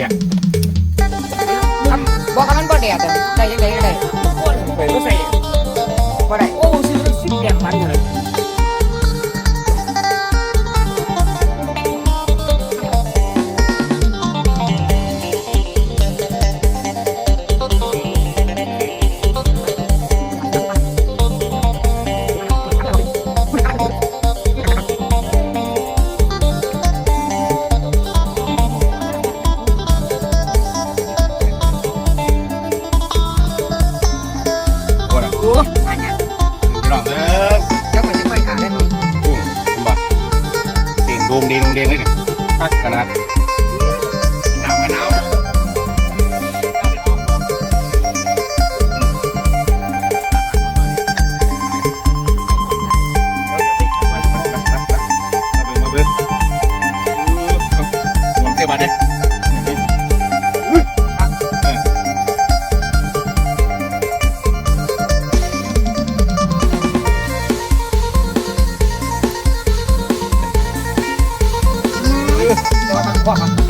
ปียกบอกคำนั้นบ่แดดอะได้ได้ได้ได้ไปก็ใส่บ่ได้โอ้ เกงๆเลยเนี่ยขนาด 慢慢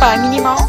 把迷你猫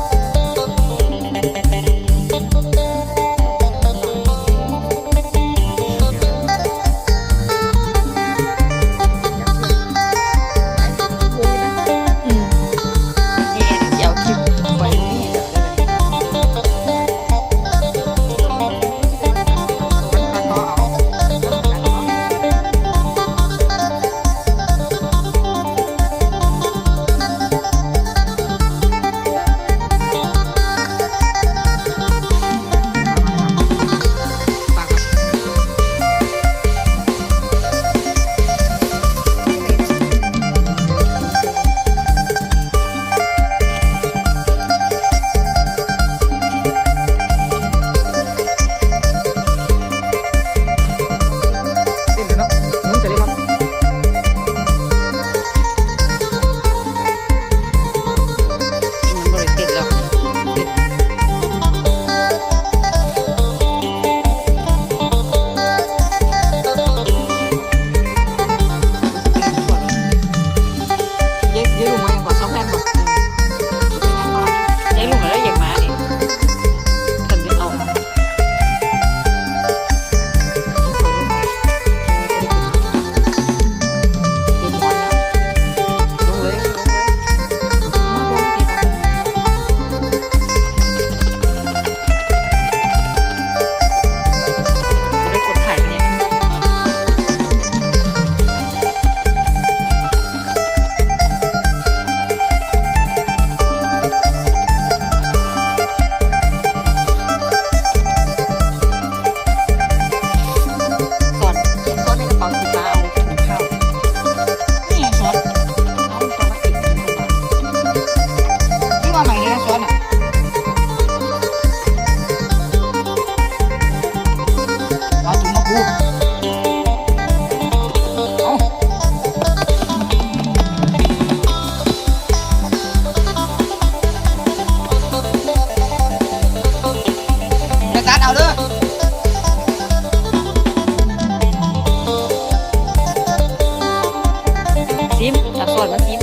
อนมันกิน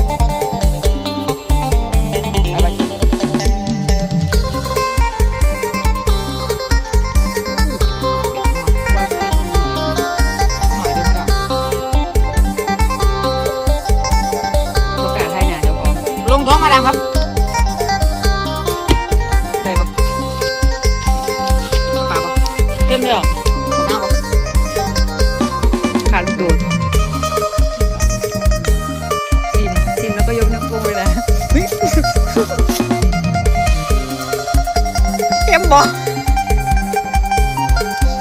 ลงท้องมาแล้วครับ บ่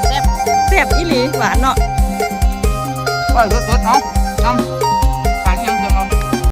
แซ่บแซ่บอีหลีหวานเนาะว่าสดๆเนาะน้ำ